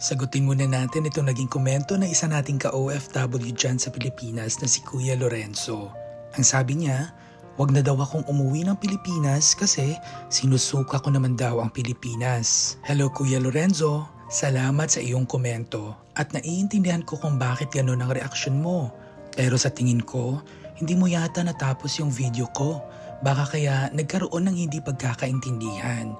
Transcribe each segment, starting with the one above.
Sagutin muna natin itong naging komento na isa nating ka-OFW dyan sa Pilipinas na si Kuya Lorenzo. Ang sabi niya, wag na daw akong umuwi ng Pilipinas kasi sinusuka ko naman daw ang Pilipinas. Hello Kuya Lorenzo, salamat sa iyong komento at naiintindihan ko kung bakit gano'n ang reaksyon mo. Pero sa tingin ko, hindi mo yata natapos yung video ko. Baka kaya nagkaroon ng hindi pagkakaintindihan.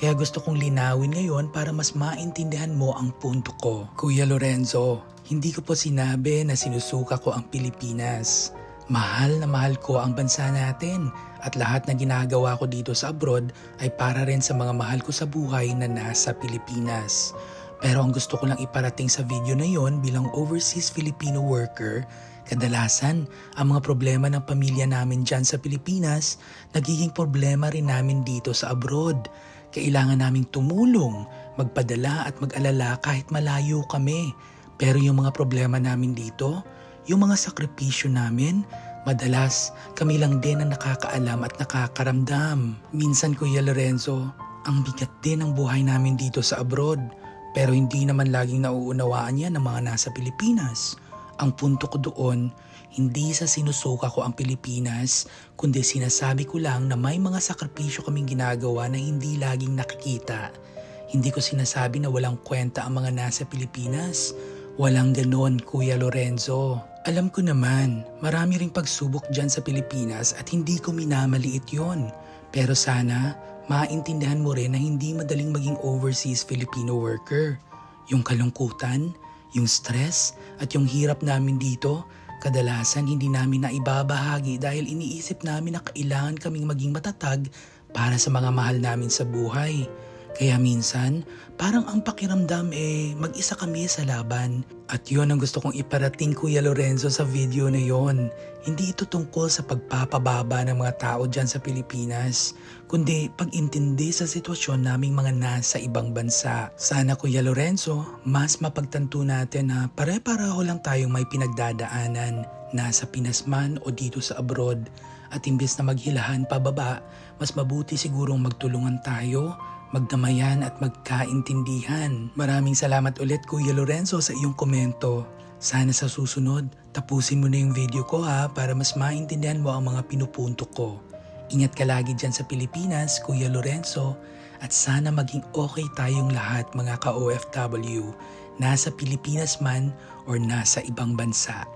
Kaya gusto kong linawin ngayon para mas maintindihan mo ang punto ko. Kuya Lorenzo, hindi ko po sinabi na sinusuka ko ang Pilipinas. Mahal na mahal ko ang bansa natin at lahat na ginagawa ko dito sa abroad ay para rin sa mga mahal ko sa buhay na nasa Pilipinas. Pero ang gusto ko lang iparating sa video na yon bilang overseas Filipino worker, kadalasan ang mga problema ng pamilya namin dyan sa Pilipinas, nagiging problema rin namin dito sa abroad. Kailangan naming tumulong, magpadala at mag-alala kahit malayo kami. Pero yung mga problema namin dito, yung mga sakripisyo namin, madalas kami lang din ang nakakaalam at nakakaramdam. Minsan Kuya Lorenzo, ang bigat din ng buhay namin dito sa abroad. Pero hindi naman laging nauunawaan yan ng mga nasa Pilipinas. Ang punto ko doon, hindi sa sinusuka ko ang Pilipinas, kundi sinasabi ko lang na may mga sakripisyo kaming ginagawa na hindi laging nakikita. Hindi ko sinasabi na walang kwenta ang mga nasa Pilipinas. Walang ganon, Kuya Lorenzo. Alam ko naman, marami ring pagsubok dyan sa Pilipinas at hindi ko minamaliit yon. Pero sana, maintindihan mo rin na hindi madaling maging overseas Filipino worker. Yung kalungkutan, yung stress, at yung hirap namin dito, kadalasan hindi namin na ibabahagi dahil iniisip namin na kailangan kaming maging matatag para sa mga mahal namin sa buhay. Kaya minsan, parang ang pakiramdam eh, mag-isa kami sa laban. At yun ang gusto kong iparating Kuya Lorenzo sa video na yon. Hindi ito tungkol sa pagpapababa ng mga tao dyan sa Pilipinas, kundi pag-intindi sa sitwasyon naming mga nasa ibang bansa. Sana Kuya Lorenzo, mas mapagtanto natin na pare-pareho lang tayong may pinagdadaanan, nasa Pinas man o dito sa abroad. At imbes na maghilahan pababa, mas mabuti sigurong magtulungan tayo magdamayan at magkaintindihan. Maraming salamat ulit Kuya Lorenzo sa iyong komento. Sana sa susunod, tapusin mo na yung video ko ha para mas maintindihan mo ang mga pinupunto ko. Ingat ka lagi dyan sa Pilipinas, Kuya Lorenzo, at sana maging okay tayong lahat mga ka-OFW, nasa Pilipinas man or nasa ibang bansa.